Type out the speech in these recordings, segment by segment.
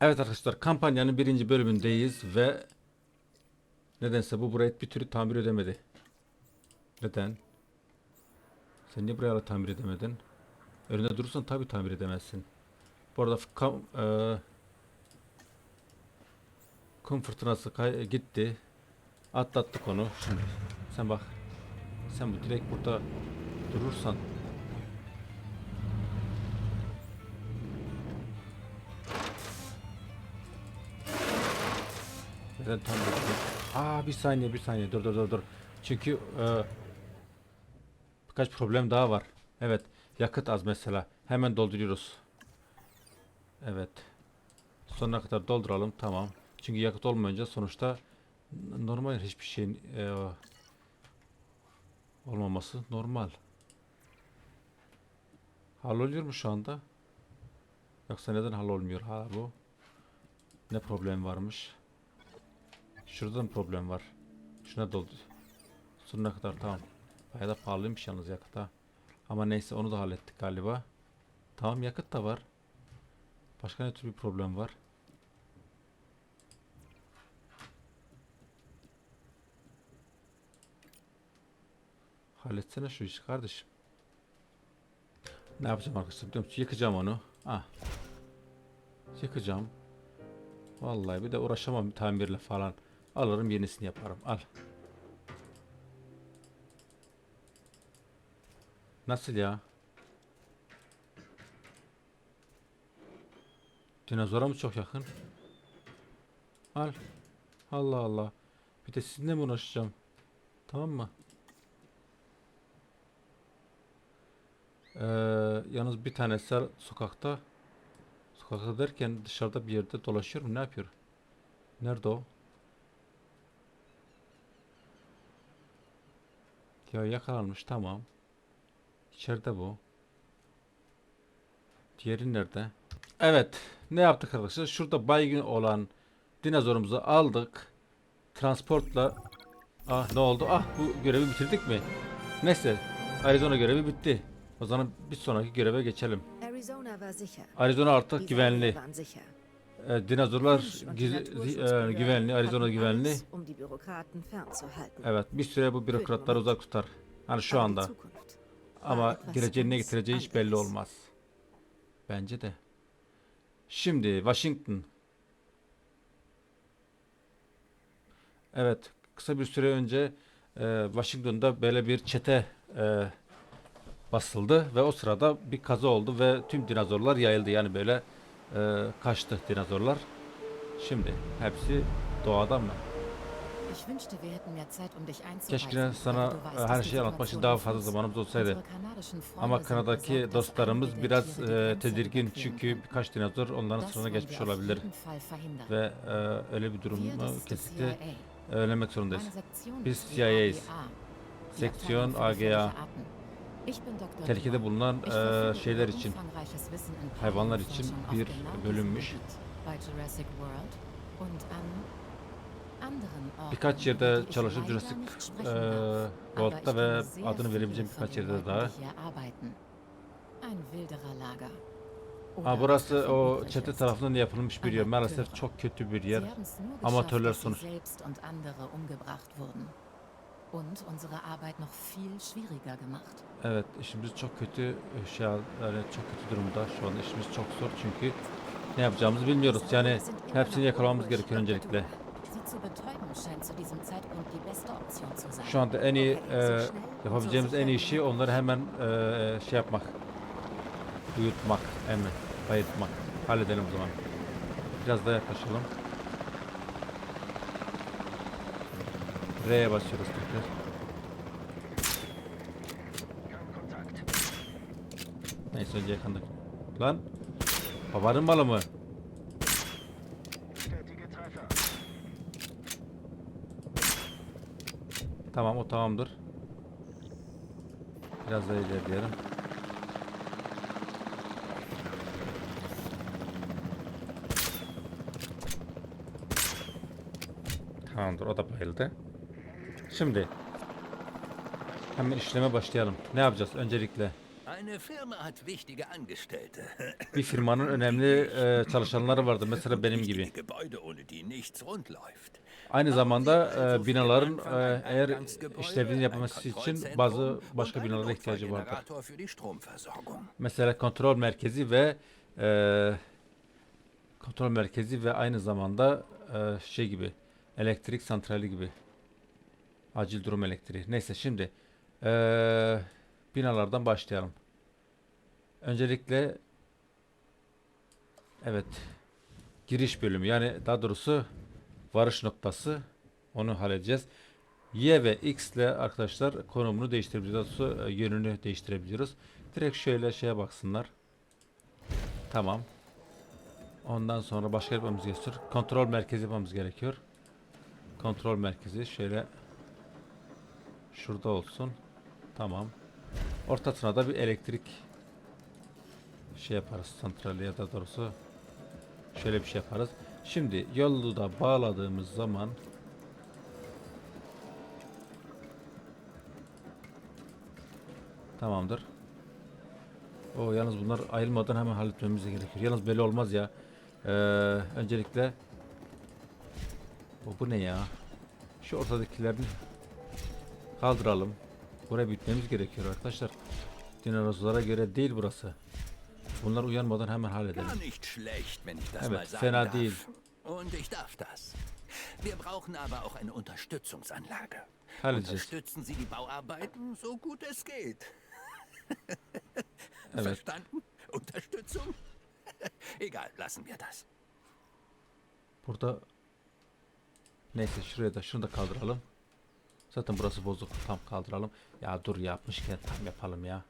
Evet arkadaşlar kampanyanın birinci bölümündeyiz ve nedense bu burayı bir türlü tamir edemedi. Neden? Sen niye buraya tamir edemedin? Önünde durursan tabi tamir edemezsin. Bu arada kam, e, kum fırtınası kay- gitti. Atlattık onu. Şimdi sen bak. Sen bu direkt burada durursan Neden tam? Aa bir saniye bir saniye dur dur dur dur. Çünkü e, birkaç problem daha var. Evet yakıt az mesela. Hemen dolduruyoruz. Evet. Sonuna kadar dolduralım tamam. Çünkü yakıt olmayınca sonuçta normal hiçbir şeyin e, olmaması normal. Halloluyor mu şu anda? Yoksa neden hallolmuyor hala bu? Ne problem varmış? Şurada mı problem var? Şuna doldu. Sonuna kadar tamam. Bayağı da pahalıymış yalnız yakıt. Ama neyse onu da hallettik galiba. Tamam yakıt da var. Başka ne tür bir problem var? Halletsene şu işi kardeşim. Ne yapacağım arkadaşlar biliyor musun? Yıkacağım onu. Ah. Yıkacağım. Vallahi bir de uğraşamam tamirle falan. Alırım yenisini yaparım. Al. Nasıl ya? Dinozora mı çok yakın? Al. Allah Allah. Bir de sizinle mi uğraşacağım? Tamam mı? Ee, yalnız bir tanesi sokakta. Sokakta derken dışarıda bir yerde dolaşıyor mu? Ne yapıyor? Nerede o? Ya yakalanmış tamam. İçeride bu. Diğeri nerede? Evet. Ne yaptık arkadaşlar? Şurada baygın olan dinozorumuzu aldık. Transportla Ah ne oldu? Ah bu görevi bitirdik mi? Neyse. Arizona görevi bitti. O zaman bir sonraki göreve geçelim. Arizona artık güvenli. Ee, dinozorlar giz- e, güvenli, Arizona güvenli. um. Evet, bir süre bu bürokratları uzak tutar. Hani şu anda. Ama war etwas geleceğin ne ganz getireceği hiç belli olmaz. Bence de. Şimdi Washington. Evet, kısa bir süre önce e, Washington'da böyle bir çete e, basıldı ve o sırada bir kaza oldu ve tüm dinozorlar yayıldı. Yani böyle e, kaçtı dinozorlar. Şimdi hepsi doğada mı? Um Keşke sana e, her şeyi anlatmak için daha fazla zamanımız olsaydı. Ama dass dostlarımız biraz e, tedirgin çünkü birkaç dinozor onların wollen geçmiş olabilir ve e, öyle bir durumu kesinlikle CIA. önlemek zorundayız. Biz CIA'yiz. Seksiyon AGA. Tehlikede bulunan e, şeyler için, hayvanlar için bir bölünmüş. Birkaç yerde çalışıp Jurassic e, World'da ve adını verebileceğim birkaç yerde daha. Ha burası o çete tarafından yapılmış bir yer. Maalesef çok kötü bir yer. Amatörler sonuç. Und unsere Arbeit noch viel schwieriger gemacht. Evet işimiz çok kötü e, şey yani çok kötü durumda şu an işimiz çok zor çünkü ne yapacağımızı bilmiyoruz. Yani hepsini yakalamamız gerekiyor öncelikle. Sie zu betäuben scheint zu diesem Zeitpunkt die beste Option zu sein. Şu anda en iyi e, yapabileceğimiz en iyi şey onları hemen e, şey yapmak. Uyutmak, hemen bayıltmak. Halledelim o zaman. Biraz daha yaklaşalım. R'ye basıyoruz tekrar. Neyse önce yakındık. Lan! Babanın malı mı? Tamam o tamamdır. Biraz daha ilerleyelim. Tamamdır o da bayıldı. Şimdi hemen işleme başlayalım. Ne yapacağız öncelikle? Bir firmanın önemli e, çalışanları vardı. Mesela benim gibi. Aynı zamanda e, binaların e, eğer işlevini yapması için bazı başka binalara ihtiyacı Stromversorgung. Mesela kontrol merkezi ve e, kontrol merkezi ve aynı zamanda e, şey gibi elektrik santrali gibi acil durum elektriği. Neyse şimdi e, binalardan başlayalım. Öncelikle evet giriş bölümü yani daha doğrusu varış noktası onu halledeceğiz. Y ve X ile arkadaşlar konumunu değiştirebiliyoruz. Daha yönünü değiştirebiliyoruz. Direkt şöyle şeye baksınlar. Tamam. Ondan sonra başka yapmamız gerekiyor. Kontrol merkezi yapmamız gerekiyor. Kontrol merkezi şöyle şurada olsun. Tamam. Ortasına da bir elektrik şey yaparız. Santrali ya da doğrusu şöyle bir şey yaparız. Şimdi yolu da bağladığımız zaman Tamamdır. O yalnız bunlar ayrılmadan hemen halletmemiz gerekiyor. Yalnız böyle olmaz ya. Ee, öncelikle bu, bu ne ya? Şu ortadakilerini kaldıralım. Buraya bitmemiz gerekiyor arkadaşlar. Dinozorlara göre değil burası. Bunlar uyanmadan hemen halledelim. Evet, fena değil. Und ich darf das. Wir brauchen aber auch eine Unterstützungsanlage. Unterstützen Sie die Bauarbeiten so gut es geht. Evet. Verstanden? Unterstützung? Egal, lassen wir das. Burada neyse şuraya da şunu da kaldıralım. Zaten burası bozuk. Tam kaldıralım. Ya dur yapmışken tam yapalım ya.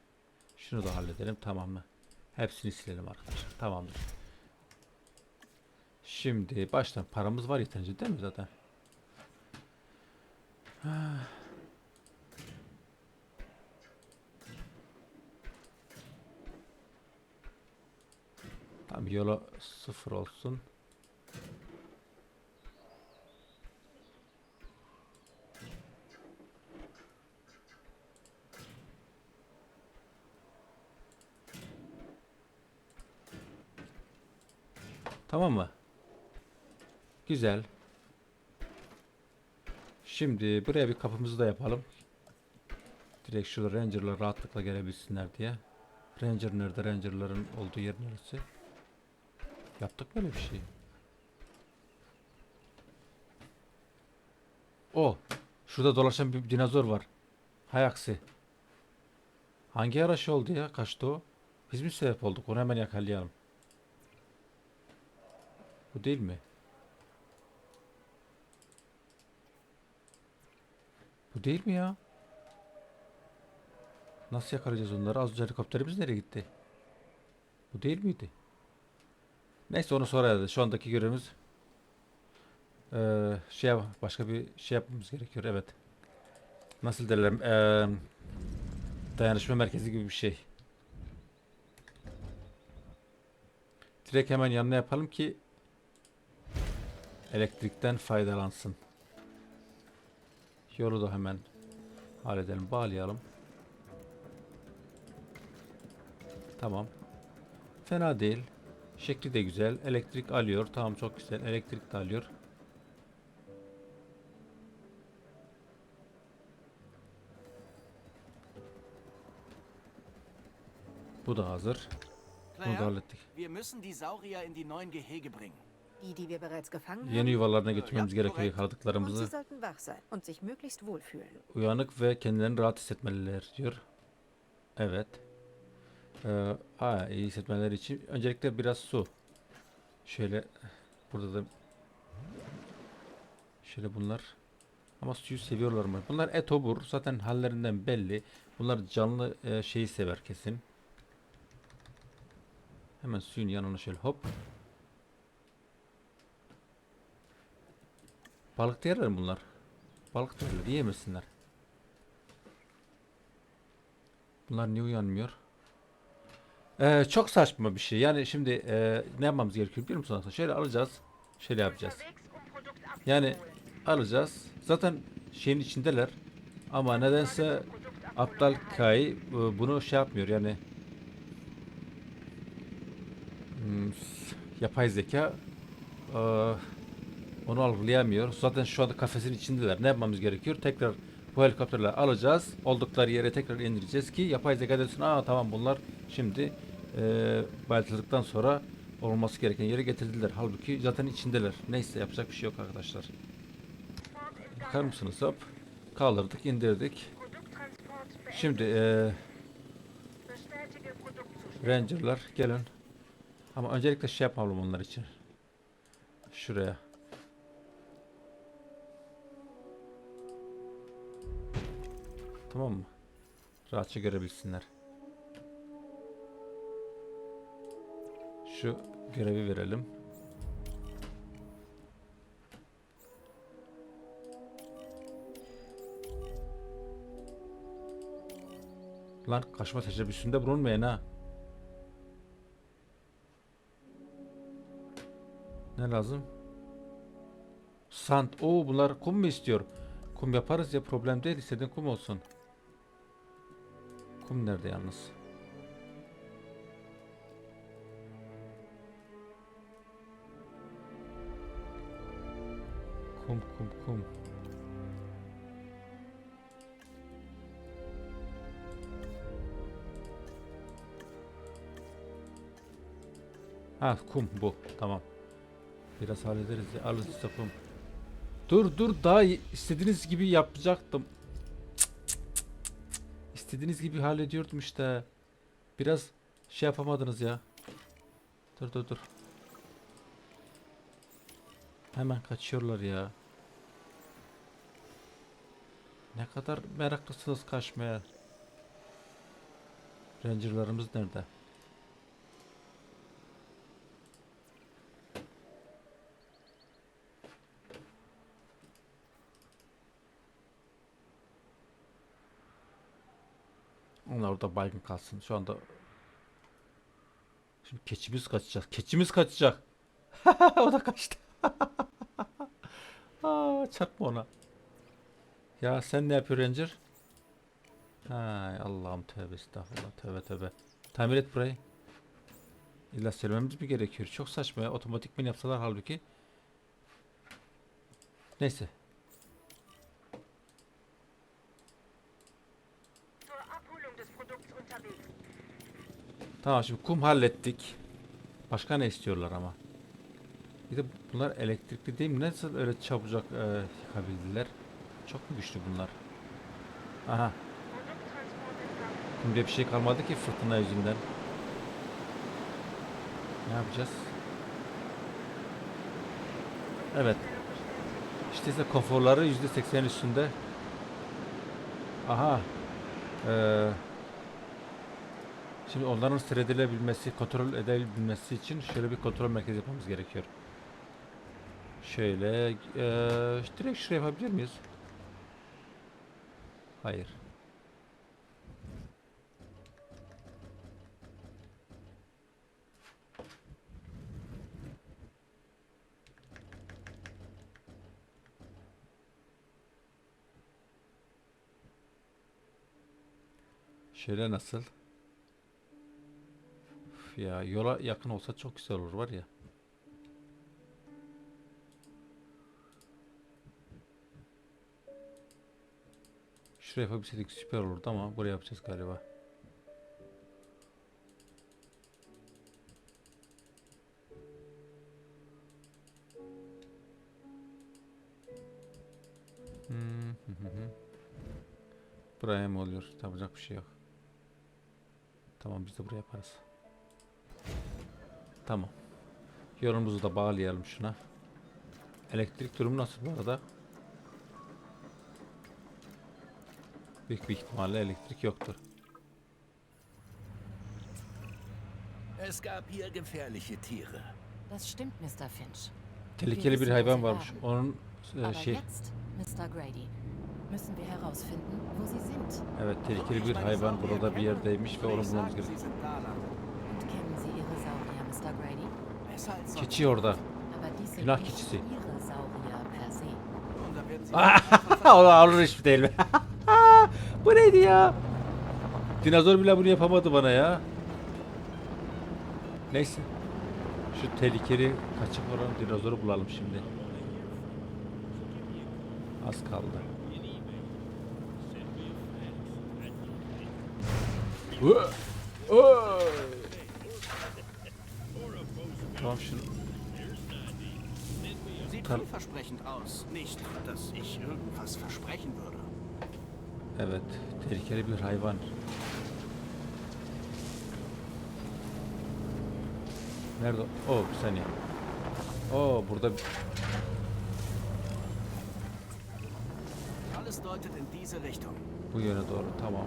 Şunu da halledelim tamam mı? Hepsini silelim arkadaşlar. Tamamdır. Şimdi baştan paramız var yeterince değil mi zaten? Tamam yola sıfır olsun. Tamam mı? Güzel. Şimdi buraya bir kapımızı da yapalım. Direkt şurada Ranger'lar rahatlıkla gelebilsinler diye. Ranger nerede? Ranger'ların olduğu yer neresi? Yaptık böyle bir şey. O. Şurada dolaşan bir dinozor var. Hay aksi. Hangi araç oldu ya? Kaçtı o? Biz mi sebep olduk? Onu hemen yakalayalım. Bu değil mi? Bu değil mi ya? Nasıl yakalayacağız onları? Az önce helikopterimiz nereye gitti? Bu değil miydi? Neyse onu sonra yazarız. Şu andaki görevimiz eee şey başka bir şey yapmamız gerekiyor. Evet. Nasıl derler? Eee dayanışma merkezi gibi bir şey. Direkt hemen yanına yapalım ki elektrikten faydalansın. Yolu da hemen halledelim. Bağlayalım. Tamam. Fena değil. Şekli de güzel. Elektrik alıyor. Tamam çok güzel. Elektrik de alıyor. Bu da hazır. Bunu da hallettik. wir müssen die Saurier in die neuen Gehege bringen. Die, die wir bereits gefangen Yeni yuvalarına götürmemiz gerekiyor. Und sie yakaladıklarımızı. sollten wach sein und sich möglichst wohlfühlen. Uyanık ve kendilerini rahat hissetmeliler diyor. Evet. Ee, ha, iyi hissetmeleri için öncelikle biraz su. Şöyle burada da şöyle bunlar ama suyu seviyorlar mı? Bunlar etobur zaten hallerinden belli. Bunlar canlı e, şeyi sever kesin. Hemen suyun yanına şöyle hop. Balık mi bunlar. Balık da yerler yiyemesinler. Bunlar niye uyanmıyor? Ee, çok saçma bir şey. Yani şimdi e, ne yapmamız gerekiyor biliyor musun? Şöyle alacağız. Şöyle yapacağız. Yani alacağız. Zaten şeyin içindeler. Ama nedense aptal Kai e, bunu şey yapmıyor. Yani Hmm, yapay zeka eee, onu algılayamıyor. Zaten şu anda kafesin içindeler. Ne yapmamız gerekiyor? Tekrar bu helikopterleri alacağız. Oldukları yere tekrar indireceğiz ki yapay zeka desin aa tamam bunlar şimdi eee bayıltıldıktan sonra olması gereken yere getirdiler. Halbuki zaten içindeler. Neyse yapacak bir şey yok arkadaşlar. Bakar mısınız? Hop. Kaldırdık, indirdik. Şimdi eee Ranger'lar gelin. Ama öncelikle şey yapalım onlar için. Şuraya. Tamam mı? Rahatça görebilsinler. Şu görevi verelim. Lan kaçma teşebbüsünde bulunmayın ha. Ne lazım? Sand. Oo bunlar kum mu istiyor? Kum yaparız ya problem değil. İstediğin kum olsun. Kum nerede yalnız? Kum kum kum. Ha kum bu. Tamam. Biraz hallederiz ya. Alın size kum. Dur dur daha istediğiniz gibi yapacaktım. İstediğiniz gibi hallediyordum işte. Biraz şey yapamadınız ya. Dur dur dur. Hemen kaçıyorlar ya. Ne kadar meraklısınız kaçmaya. Ranger'larımız nerede? Onlar orada baygın kalsın. Şu anda Şimdi keçimiz kaçacak. Keçimiz kaçacak. o da kaçtı. Aa, çarpma ona. Ya sen ne yapıyorsun Ranger? Hay Allah'ım tövbe estağfurullah tövbe tövbe. Tamir et burayı. İlla söylememiz mi gerekiyor? Çok saçma ya. Otomatikman yapsalar halbuki. Neyse. Tamam şimdi kum hallettik. Başka ne istiyorlar ama? Bir de bunlar elektrikli değil mi? Nasıl öyle çabucak e, yıkabildiler? Çok mu güçlü bunlar? Aha. Şimdi bir şey kalmadı ki fırtına yüzünden. Ne yapacağız? Evet. İşte ise konforları %80 üstünde. Aha. Eee Şimdi onların seyredilebilmesi, kontrol edebilmesi için şöyle bir kontrol merkezi yapmamız gerekiyor. Şöyle eee direkt şuraya yapabilir miyiz? Hayır. Şöyle nasıl? Ya yola yakın olsa çok güzel olur var ya. Şuraya yapabilseydik süper olurdu ama buraya yapacağız galiba. Hmm, hı hı. Buraya mı oluyor? Yapacak bir şey yok. Tamam biz de buraya yaparız. Tamam. Yolumuzu da bağlayalım şuna. Elektrik durumu nasıl bu arada? Büyük bir ihtimalle elektrik yoktur. Es gab hier gefährliche Tiere. Das stimmt, Mr. Finch. Tehlikeli bir hayvan varmış. Onun e, şey jetzt, Mr. Grady, müssen wir herausfinden, wo Sie sind. evet tehlikeli bir hayvan burada bir yerdeymiş ve onu bulmamız gerekiyor. Da werden Sie o da olur iş değil mi? bu neydi ya? Dinozor bile bunu yapamadı bana ya. Neyse. Şu tehlikeli kaçık olan dinozoru bulalım şimdi. Az kaldı. Hı! Oy! Şunu Sieht vielversprechend aus. Nicht, dass ich irgendwas versprechen würde. Evet, tehlikeli bir hayvan. Nerede? Oh, bir saniye. Oo, burada Alles deutet in diese Richtung. bu yöne doğru. Tamam.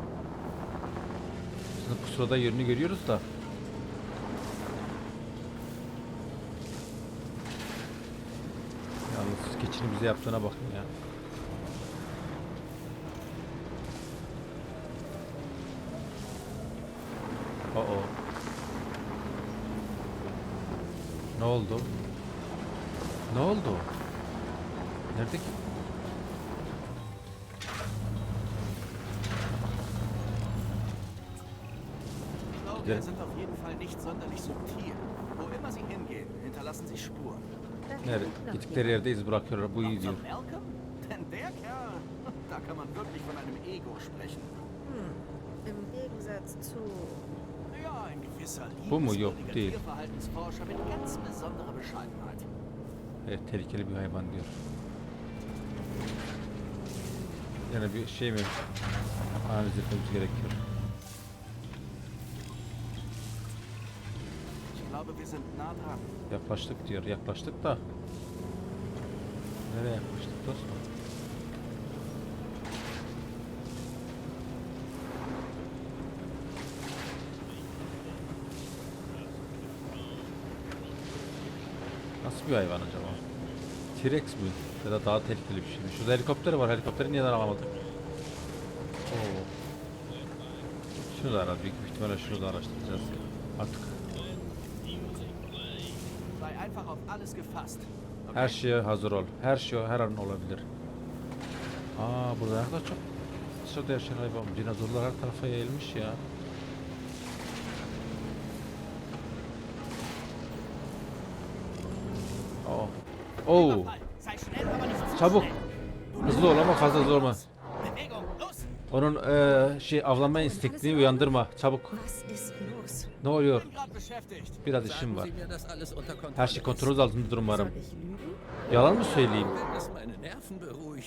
Biz pusulada yerini görüyoruz da. Bize yaptığına bakın ya. Oo. Ne oldu? Ne oldu? Nerede ki? Wir sind auf jeden Fall nicht sonderlich subtil. Wo immer sie hingehen, hinterlassen sie Spuren. Nerede? Gittikleri yerde iz bırakıyorlar. Bu iyi diyor. da kann man Bu mu? Yok, değil. Tierverhaltensforscher mit ganz. Evet tehlikeli bir hayvan diyor. Yani bir şey mi analiz etmemiz gerekiyor. Yaklaştık diyor. Yaklaştık da. Nereye yaklaştık dostum? Nasıl bir hayvan acaba? T-Rex mi? Ya da daha tehlikeli bir şey mi? Şurada helikopter var. Helikopteri neden alamadık? Oo. Şunu da ara. Büyük ihtimalle şunu da araştıracağız. Artık alles gefasst. Her şeye hazır ol. Her şey her an olabilir. Aa burada ne kadar çok dışarıda yaşayan hayvan. Dinozorlar her tarafa yayılmış ya. Oh. Oh. Çabuk. Hızlı ol ama fazla los! Onun eee, şey avlanma instinktini uyandırma. Çabuk. Ne oluyor? Biraz işim var. Her şey kontrol altındadır umarım. Yalan mı söyleyeyim?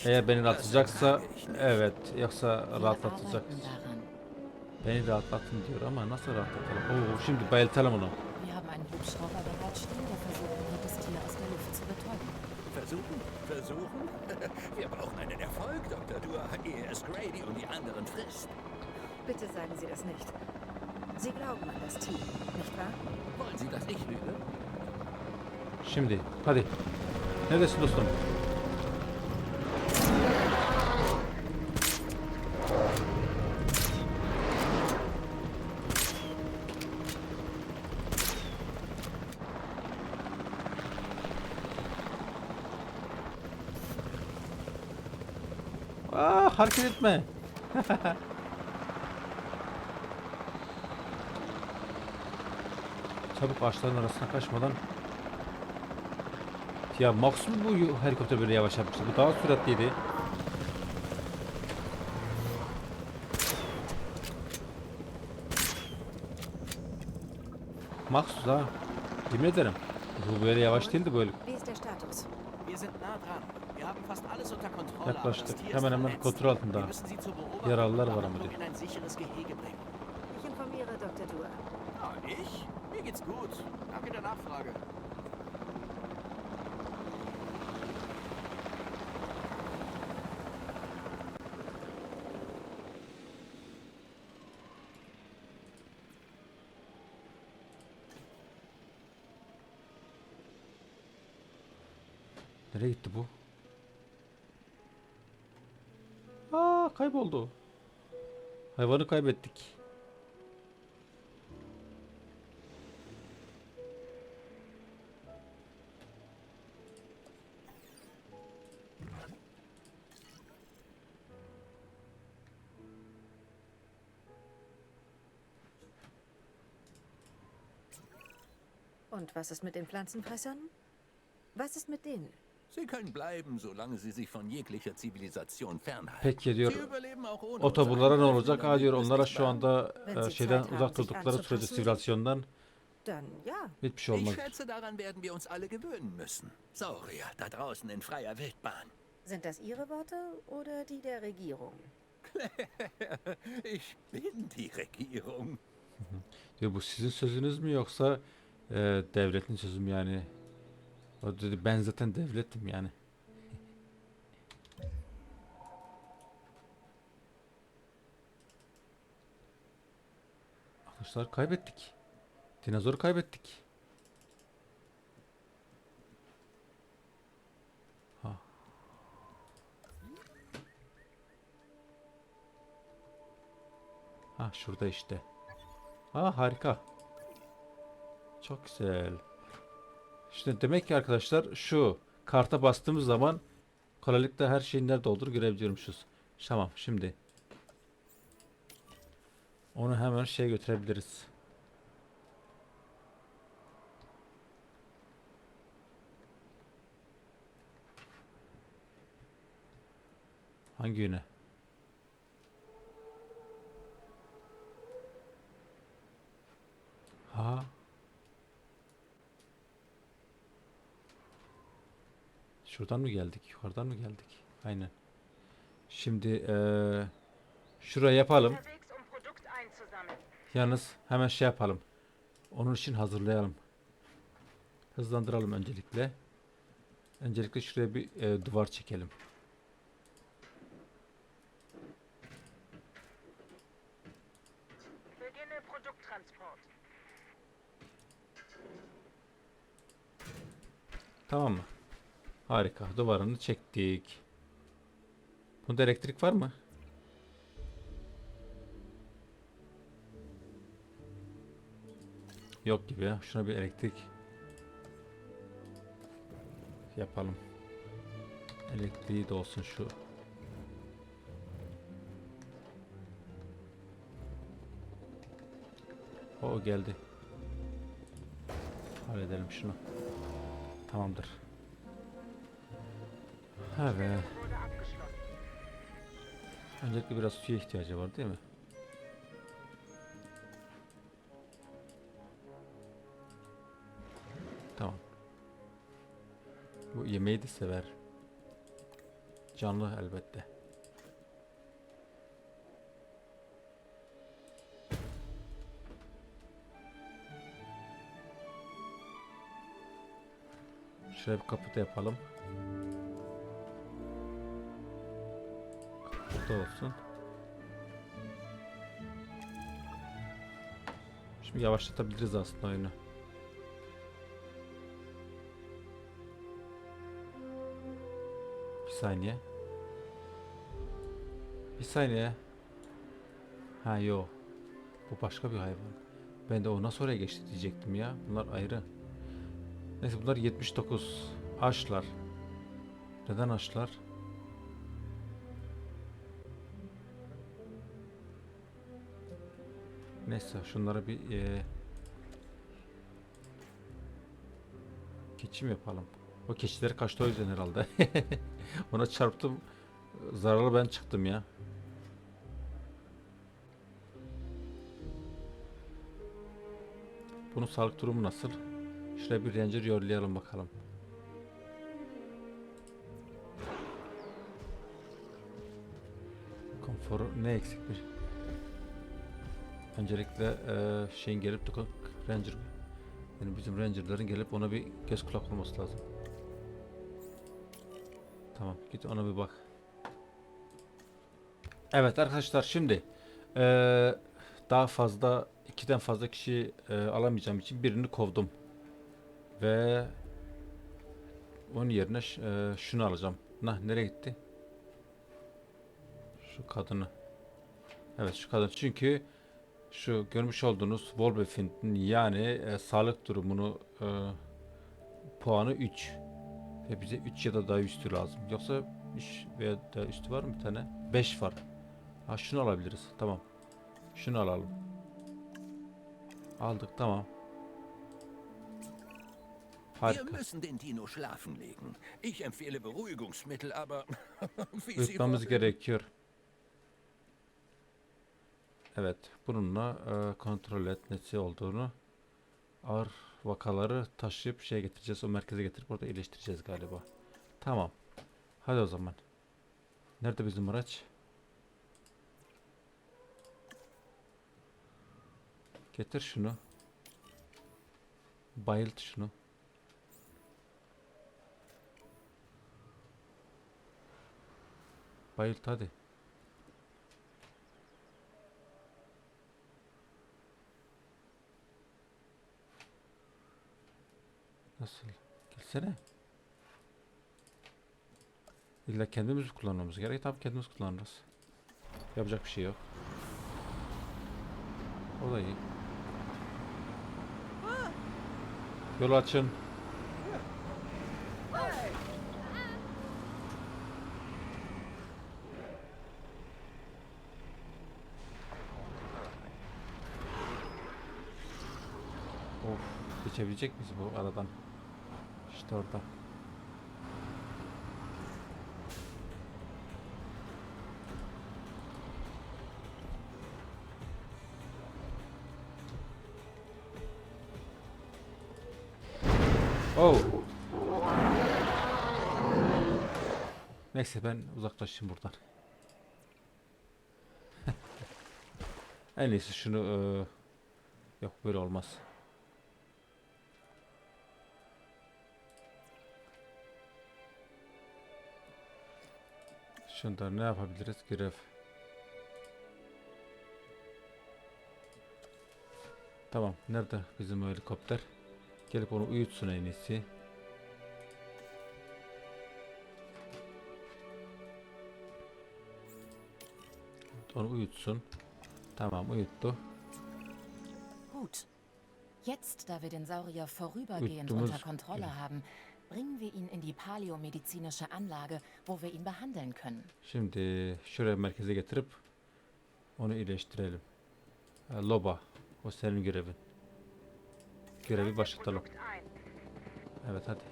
Eğer beni rahatlatacaksa evet. Yoksa rahatlatacak. Beni rahatlatın diyor ama nasıl rahatlatalım? Oo, şimdi bayıltalım onu. Versuchen? Versuchen? Wir brauchen einen Erfolg, Dr. Dua, ehe es Grady und die anderen frisst. Bitte sagen Sie das nicht. Sie glauben an das Team, nicht wahr? Wollen Sie, dass ich lüge? Şimdi hadi. Neredesin dostum? Hareket etme. Çabuk ağaçların arasına kaçmadan ya mı bu helikopter böyle yavaş yapmıştı? Bu daha süratliydi. Max da yemin ederim. Bu böyle yavaş değildi böyle. Wie ist der Status? Wir sind nah dran. Wir haben fast alles unter Kontrolle. aber das Yaklaştık. Hemen hemen kontrol altında. Yaralılar var ama diyor. in ein sicheres Kayboldu. Hayvanı kaybettik. Und was ist mit den Pflanzenfressern? Was ist mit denen? Sie können bleiben, solange sie sich von jeglicher Zivilisation fernhalten. Peki diyor. Sie überleben auch ohne Otoburlara ne olacak? Ha diyor onlara şu anda e, sie şeyden uzak durdukları sürece sivilizasyondan hiçbir şey Ich olmaz. schätze, daran werden wir uns alle gewöhnen müssen. Saurier, da draußen in freier Wildbahn. Sind das Ihre Worte oder die der Regierung? Ich bin die Regierung. Diyor bu sizin sözünüz mü yoksa e, devletin sözü mü yani? O dedi ben zaten devletim yani. Arkadaşlar kaybettik. Dinozoru kaybettik. Ha. Ha şurada işte. Ha harika. Çok güzel. İşte demek ki arkadaşlar şu karta bastığımız zaman kolaylıkla her şeyin nerede olduğunu görebiliyormuşuz. Tamam şimdi. Onu hemen şeye götürebiliriz. Hangi yöne? Ha. Şuradan mı geldik? Yukarıdan mı geldik? Aynen. Şimdi eee şuraya yapalım. Yalnız hemen şey yapalım. Onun için hazırlayalım. Hızlandıralım öncelikle. Öncelikle şuraya bir e, duvar çekelim. Tamam mı? Harika. Duvarını çektik. Bunda elektrik var mı? Yok gibi ya. Şuna bir elektrik yapalım. Elektriği de olsun şu. O geldi. Halledelim şunu. Tamamdır. Wurde abgeschlossen. Öncelikle biraz suya ihtiyacı var değil mi? Tamam. Bu yemeği de sever. Canlı elbette. Şuraya bir kapı da yapalım. Burada olsun. Şimdi yavaşlatabiliriz aslında oyunu. Bir saniye. Bir saniye. Ha yo. Bu başka bir hayvan. Ben de o nasıl oraya geçti diyecektim ya. Bunlar ayrı. Neyse bunlar 79. Açlar. Neden açlar? Neyse şunlara bir eee keçi mi yapalım? O keçileri kaçtı o yüzden herhalde. Ona çarptım. Zararlı ben çıktım ya. Bunun sağlık durumu nasıl? Şuraya bir ranger yollayalım bakalım. Konforu ne eksikmiş? Öncelikle eee şeyin gelip dokun ranger yani bizim rangerların gelip ona bir göz kulak olması lazım. Tamam git ona bir bak. Evet arkadaşlar şimdi eee, daha fazla ikiden fazla kişi eee, alamayacağım için birini kovdum. Ve onun yerine eee, şunu alacağım. Nah nereye gitti? Şu kadını. Evet şu kadın çünkü şu görmüş olduğunuz Wolbefind'in yani e, sağlık durumunu e, puanı 3 ve bize 3 ya da daha üstü lazım. Yoksa 3 veya daha üstü var mı bir tane? 5 var. Ha şunu alabiliriz. Tamam. Şunu alalım. Aldık tamam. Wir Harika. müssen den Dino schlafen legen. Ich empfehle Beruhigungsmittel, aber Uyutmamız gerekiyor. Evet, bununla e, kontrol etmesi olduğunu ağır vakaları taşıyıp şeye getireceğiz. O merkeze getirip orada iyileştireceğiz galiba. Tamam. Hadi o zaman. Nerede bizim araç? Getir şunu. Bayılt şunu. Bayılt hadi. Nasıl? Gelsene. İlla kendimiz mi kullanmamız gerek? Tabii kendimiz kullanırız. Yapacak bir şey yok. O da iyi. Yol açın. Of, geçebilecek miyiz bu aradan? İşte orada. Oh. Neyse ben uzaklaşayım buradan. en iyisi şunu eee, yok böyle olmaz. Şunda ne yapabiliriz? Görev. Tamam. Nerede bizim o helikopter? Gelip onu uyutsun en iyisi. Onu uyutsun. Tamam uyuttu. Gut. Jetzt, da wir den Saurier vorübergehend unter Kontrolle haben, bringen wir ihn in die paläomedizinische Anlage, wo wir ihn behandeln können. Şimdi şuraya merkeze getirip onu iyileştirelim. Loba. O senin görevin. Görevi başlatalım. Produkt 1. Evet hadi.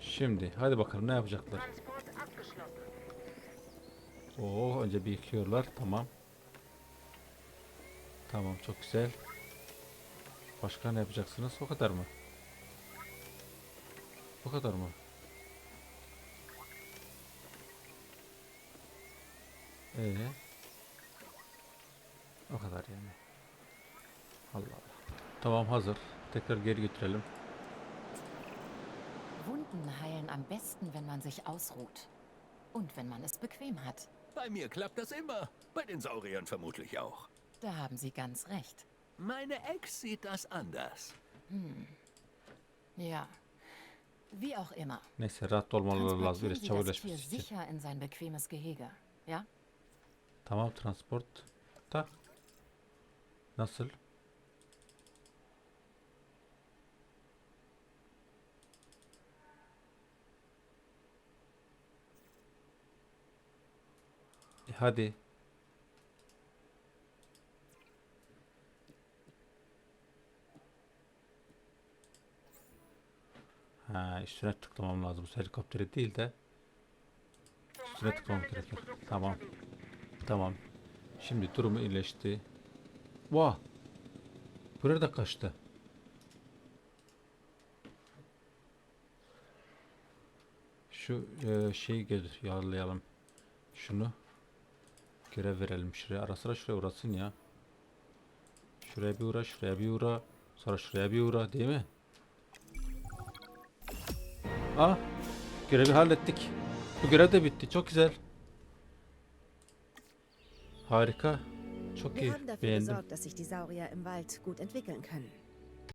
Şimdi hadi bakalım ne yapacaklar. Oo önce bir yıkıyorlar. Tamam. Tamam çok güzel. Başka ne yapacaksınız? O kadar mı? O kadar mı? Ee, o kadar yani. Allah Allah. Tamam hazır. Tekrar geri götürelim. Wunden heilen am besten, wenn man sich ausruht. Und wenn man es bequem hat. Bei mir klappt das immer. Bei den Sauriern vermutlich auch. Da haben Sie ganz recht. Meine Ex sieht das anders. Ja. Wie auch immer. Neyse rahat olmaları lazım. Biraz için. sicher in sein bequemes Gehege. Ja? Tamam transport. Da. Nasıl? E hadi. Ha, üstüne tıklamam lazım. Bu helikopteri değil de üstüne tıklamam gerekiyor. Tamam. Tamam. Şimdi durumu iyileşti. Vah. Buraya da kaçtı. Şu e, şeyi gelir yağlayalım. Şunu görev verelim şuraya. Ara sıra şuraya uğrasın ya. Şuraya bir uğra, şuraya bir uğra. Sonra şuraya bir uğra değil mi? Aa, görevi hallettik. Bu görev de bitti. Çok güzel. Harika. Çok iyi. Beğendim.